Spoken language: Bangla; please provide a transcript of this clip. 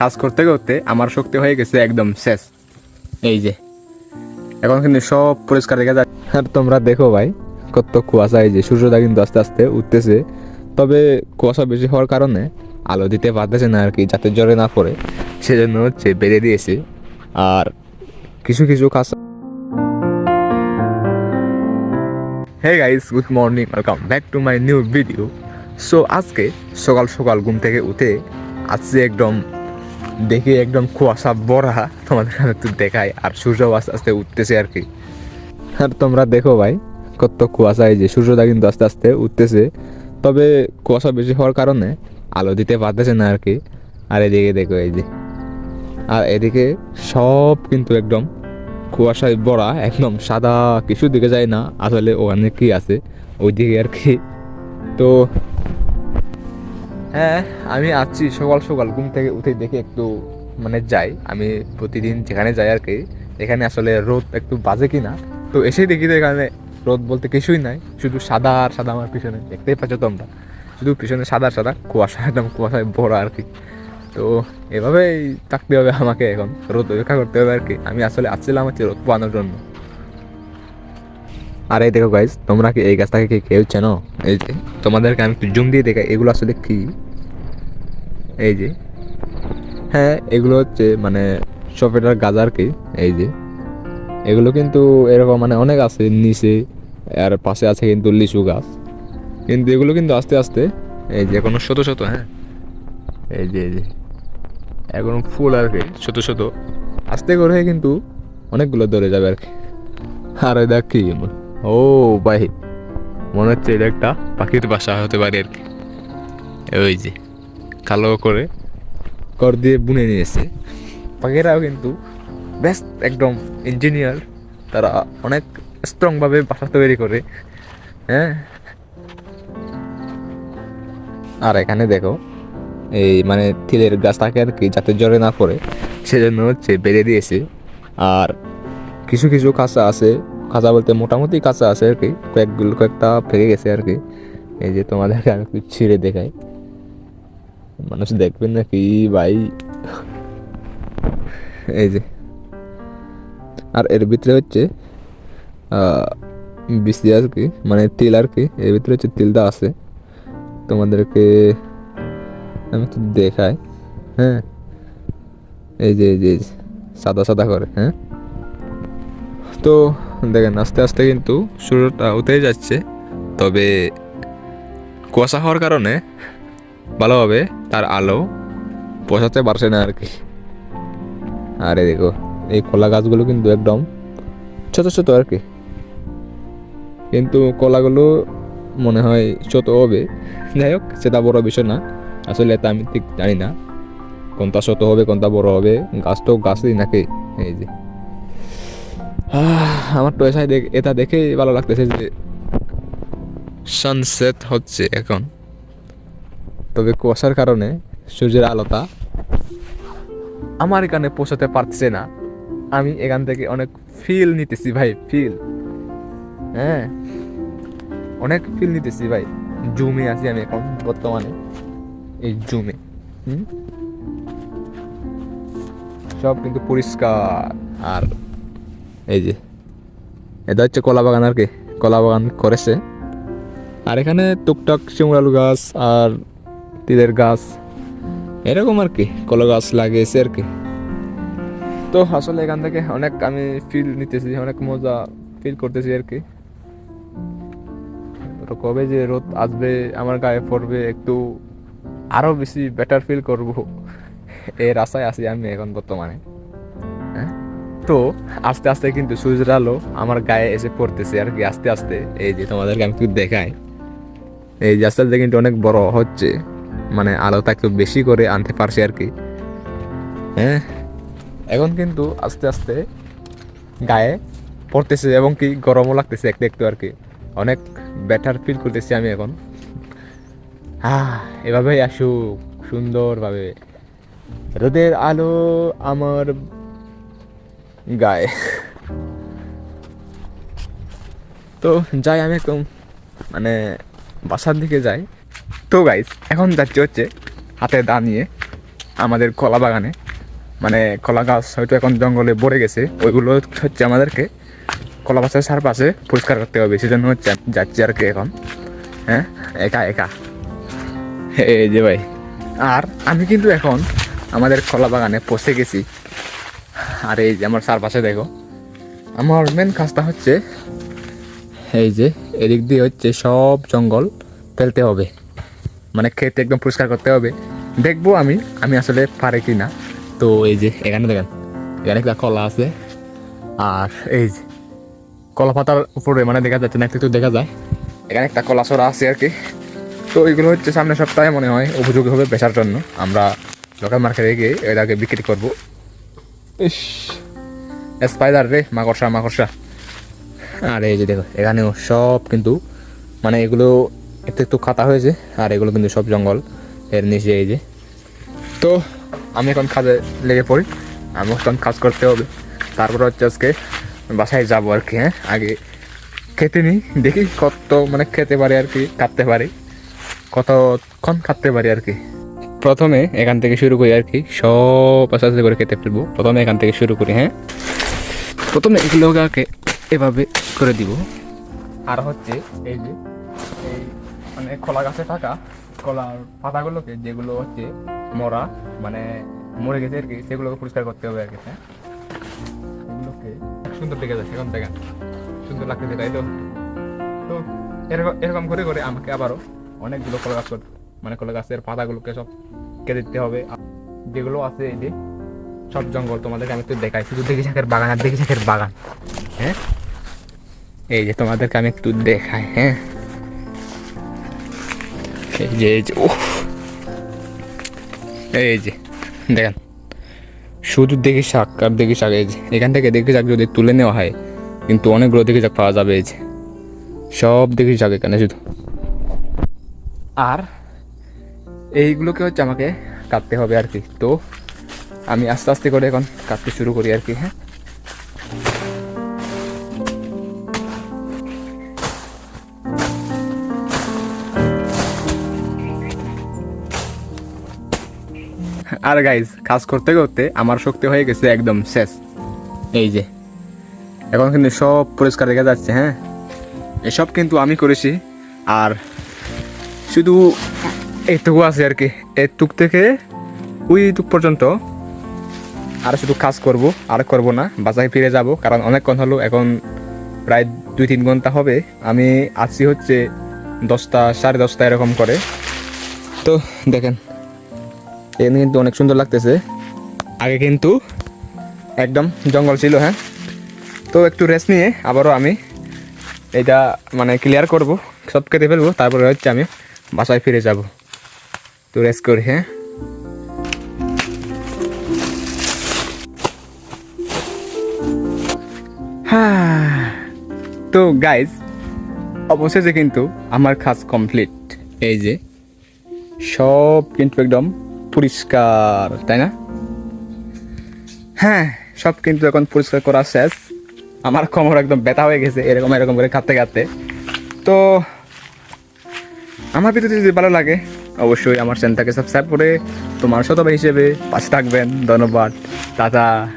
কাজ করতে করতে আমার শক্তি হয়ে গেছে একদম শেষ। এই যে। এখন কিন্তু সব পরিষ্কার দেখা যায়। আর তোমরা দেখো ভাই, কত কুয়াশা, এই যে সূর্যটা কিন্তু আস্তে আস্তে উঠতেছে। তবে কুয়াশা বেশি হওয়ার কারণে আলো দিতে পারতেছে না আর কি, যাতে জ্বরে না পড়ে। সেজন্য হচ্ছে বেঁধে দিয়েছে। আর কিছু কিছু কাজ hey guys good morning welcome back to my new video so আজকে সকাল সকাল ঘুম থেকে উঠে আজকে একদম দেখে একদম কুয়াশা ভরা তোমাদের একটু দেখায় আর সূর্য আস্তে আস্তে উঠতেছে আর কি। আর তোমরা দেখো ভাই, কত কুয়াশা, এই যে সূর্যটা কিন্তু আস্তে আস্তে উঠতেছে। তবে কুয়াশা বেশি হওয়ার কারণে আলো দিতে পারতেছে না আর কি। আর এদিকে দেখো, এই যে। আর এদিকে সব কিন্তু একদম কুয়াশায় ভরা একদম সাদা কিছু দিকে যায় না। আসলে ওখানে কি আছে, ওইদিকে আর কি। তো হ্যাঁ আমি আছি সকাল সকাল, ঘুম থেকে উঠে দেখে একটু মানে যাই। আমি প্রতিদিন যেখানে যাই আর কি, এখানে আসলে রোদ একটু বাজে কিনা। তো এসে দেখি তো এখানে রোদ বলতে কিছুই নাই, শুধু সাদা আর সাদা আমার পিছনে, দেখতেই পাচ্ছ তোমরা। শুধু পিছনে সাদা সাদা, কুয়াশা, একদম কুয়াশায় ভরা আর কি। তো এভাবেই থাকতে হবে আমাকে এখন, রোদ অপেক্ষা করতে হবে আর কি। আমি আসলে আসছিলাম হচ্ছে রোদ পাওয়ানোর জন্য। আর এই দেখো গাইজ তোমরা কি এই গাছটাকে কি কেউ চেনো? এই যে, তোমাদেরকে আমি একটু জুম দিয়ে দেখাই, এগুলো আসলে কি? এই যে। হ্যাঁ এগুলো হচ্ছে মানে সফেটার গাছ আর কি? এই যে। এগুলো কিন্তু এরকম মানে অনেক আছে নিচে, আর পাশে আছে কিন্তু লিচু গাছ। কিন্তু এগুলো কিন্তু আস্তে আস্তে, এই যে এখনও শত শত হ্যাঁ। এই যে এই যে। এখন ফুল আর কি, শত শত। আস্তে করে কিন্তু অনেকগুলো ধরে যাবে আর কি। আর ওই দেখ কি ও ভাই মনে হচ্ছে এটা একটা পাখির বাসা হতে পারে আর কি। ওই যে। কালো করে কর দিয়ে বুনে নিয়েছে। পাখিরাও কিন্তু বেস্ট একদম ইঞ্জিনিয়ার তারা অনেক স্ট্রংভাবে বাসা তৈরি করে হ্যাঁ? আর এখানে দেখো, এই মানে তিলের গাছটাকে আর কি, যাতে জ্বরে না পড়ে, সেজন্য হচ্ছে বেঁধে দিয়েছে। আর কিছু কিছু কাঁচা আছে, কাঁচা বলতে মোটামুটি কাঁচা আছে আর কি, কয়েকগুলো কয়েকটা ফেকে গেছে আর কি। এই যে তোমাদেরকে আমি ছিঁড়ে দেখাই। মানুষ দেখবেন না কি ভাই। এই যে। আর এর ভিতরে হচ্ছে বিসি আর কি মানে তিল আর কি এর ভিতরে হচ্ছে তিলটা আছে। তোমাদেরকে আমি তো দেখাই হ্যাঁ। এই যে এই যে, সাদা সাদা করে হ্যাঁ। তো দেখেন আস্তে আস্তে কিন্তু সূর্যটা উঠেই যাচ্ছে। তবে কুয়াশা হওয়ার কারণে ভালোভাবে তার আলো পোষাতে পারছে না আর কি। আরে দেখো, এই কলা গাছগুলো কিন্তু একদম ছোট ছোট আর কি। কিন্তু কলাগুলো মনে হয় ছোট হবে। যাই হোক, সেটা বড় বিষয় না। আসলে এটা আমি ঠিক জানি না। কোনটা ছোট হবে, কোনটা বড় হবে, গাছ তো গাছই নাকি? এই যে। আমার তো এসাই এটা দেখেই ভালো লাগতেছে যে সানসেট হচ্ছে এখন। তবে কুয়াশার কারণে সূর্যের আলোটা আমার এখানে পৌঁছাতে পারছে না। আমি এখান থেকে অনেক ফিল নিতেছি ভাই ফিল হ্যাঁ অনেক ফিল নিতেছি ভাই। জুমে আছি আমি এখন বর্তমানে। এই জুমে সব কিন্তু পরিষ্কার। আর এই যে, এটা হচ্ছে কলা বাগান আর কি, কলা বাগান করেছে। আর এখানে টুকটাক শিমুরালু গাছ আর তিলের গাছ। এরকম আর কি, কলা গাছ লাগিয়েছে আর কি। তো আসলে এখান থেকে অনেক আমি ফিল নিতেছি, অনেক মজা ফিল করতেছি আর কি। তো কবে যে রোদ আসবে, আমার গায়ে পড়বে, একটু আরও বেশি বেটার ফিল করব। এর আশায় আছি আমি এখন বর্তমানে। হ্যাঁ? তো আস্তে আস্তে কিন্তু সূর্যের আলো আমার গায়ে এসে পড়তেছে আর কি, আস্তে আস্তে। এই যে তোমাদেরকে আমি একটু দেখাই। এই যে আস্তে আস্তে কিন্তু অনেক বড় হচ্ছে। মানে আলোটা একটু বেশি করে আনতে পারছি আর কি। হ্যাঁ? এখন কিন্তু আস্তে আস্তে গায়ে পড়তেছে এবং কি গরমও লাগতেছে একটু একটু আর কি। অনেক বেটার ফিল করতেছি আমি এখন। হ্যাঁ এভাবেই আসুক, সুন্দরভাবে। রোদের আলো আমার গায়ে। তো যাই আমি একদম মানে বাসার দিকে যাই। তো গাইস এখন যাচ্ছি হচ্ছে হাতে দা নিয়ে আমাদের কলা বাগানে। মানে কলা গাছ হয়তো এখন জঙ্গলে ভরে গেছে, ওইগুলো হচ্ছে আমাদেরকে কলা গাছের চারপাশে পরিষ্কার করতে হবে। সেজন্য হচ্ছে যাচ্ছি আর কি এখন। হ্যাঁ একা একা। এই যে ভাই। আর আমি কিন্তু এখন আমাদের কলা বাগানে পৌঁছে গেছি। আর এই যে আমার চারপাশে দেখো, আমার মেন কাজটা হচ্ছে এই যে এদিক দিয়ে হচ্ছে সব জঙ্গল ফেলতে হবে। মানে ক্ষেত একদম পরিষ্কার করতে হবে। দেখব আমি আমি আসলে পারে কি না তো এই যে, এখানে দেখেন, এখানে একটা কলা আছে। আর এই যে, কলা পাতার উপরে মানে দেখা যাচ্ছে না, একটু দেখা যায়। এখানে একটা কলা ছড়া আছে আর কি। তো এগুলো হচ্ছে সামনের সপ্তাহে মনে হয় উপযোগী হবে বেচার জন্য। আমরা লোকাল মার্কেটে গিয়ে এটাকে বিক্রি করব। ইস স্পাইডার রে, মাকড়সা মাকড়সা। আর এই যে দেখো, এখানেও সব কিন্তু মানে এগুলো একটু একটু খাতা হয়েছে, আর এগুলো কিন্তু সব জঙ্গল। এর নিচে এই যে। তো আমি এখন কাজে লেগে পড়ি। আমি এখন কাজ করতে হবে। তারপর হচ্ছে আজকে বাসায় যাব আর কি হ্যাঁ? আগে খেতে নিই। দেখি কত মানে খেতে পারি আর কি, কাটতে পারি। কতক্ষণ কাটতে পারি আর কি। প্রথমে এখান থেকে শুরু করি আর কি। সব আস্তে আস্তে করে খেতে ফেলব। প্রথমে এখান থেকে শুরু করি হ্যাঁ? প্রথমে এগুলোকে এভাবে করে দিব। আর হচ্ছে এই যে, এই মানে কলা গাছে থাকা কলার পাতাগুলোকে যেগুলো হচ্ছে মরা মানে মরে গেছে আর কি, সেগুলোকে পরিষ্কার করতে হবে আর কি হ্যাঁ? এগুলোকে সুন্দর দেখে যাচ্ছে, এখন দেখেন, সুন্দর লাগতেছে, তাই তো? তো এরকম এরকম করে করে আমাকে আবারও অনেকগুলো কলা গাছ মানে কলা গাছের পাতাগুলোকে সব কেটে দিতে হবে। যেগুলো আছে এই যে, সব জঙ্গল তোমাদেরকে আমি একটু দেখাই, শুধু দেখি শাকের বাগান আর দেখি শাকের বাগান হ্যাঁ? এই যে তোমাদেরকে আমি একটু দেখাই হ্যাঁ? এই যে এই যে ও এই যে, দেখেন। শুধু দেখি শাক আর দেখি শাক, এই যে, এখান থেকে দেখি শাক যদি তুলে নেওয়া হয়, কিন্তু অনেকগুলো দেখি শাক পাওয়া যাবে, এই যে। সব দেখি শাক এখানে শুধু। আর এইগুলোকে হচ্ছে আমাকে কাটতে হবে আর কি। তো আমি আস্তে আস্তে করে এখন কাটতে শুরু করি আর কি হ্যাঁ? আর গাইজ কাজ করতে করতে আমার শক্তি হয়ে গেছে একদম শেষ। এই যে, এখন কিন্তু সব পরিষ্কার দেখা যাচ্ছে হ্যাঁ? এসব কিন্তু আমি করেছি, আর শুধু এইটুকু আছে আর কি। এইটুক থেকে ওই টুক পর্যন্ত আর শুধু কাজ করব, আর করব না, বাসায় ফিরে যাব, কারণ অনেকক্ষণ হলো, এখন প্রায় দুই তিন ঘণ্টা হবে। আমি আছি হচ্ছে দশটা, সাড়ে দশটা এরকম করে। তো দেখেন এখানে কিন্তু অনেক সুন্দর লাগতেছে। আগে কিন্তু একদম জঙ্গল ছিল হ্যাঁ? তো একটু রেস্ট নিয়ে আবারও আমি এটা মানে ক্লিয়ার করব, সব কেটে ফেলব, তারপরে হচ্ছে আমি বাসায় ফিরে যাব। তো রেস্ট করি হ্যাঁ? হ্যাঁ তো গাইজ অবশেষে কিন্তু আমার কাজ কমপ্লিট এই যে, সব কিন্তু একদম পরিষ্কার, তাই না? হ্যাঁ সব কিন্তু এখন পরিষ্কার করা শেষ। আমার কোমর একদম ব্যথা হয়ে গেছে, এরকম এরকম করে কাঁদতে কাঁদতে। তো, আমার ভিডিওটি যদি ভালো লাগে, অবশ্যই আমার চ্যানেলটাকে সাবস্ক্রাইব করে তোমার শতভাই হিসেবে পাশে থাকবেন। ধন্যবাদ। টাটা।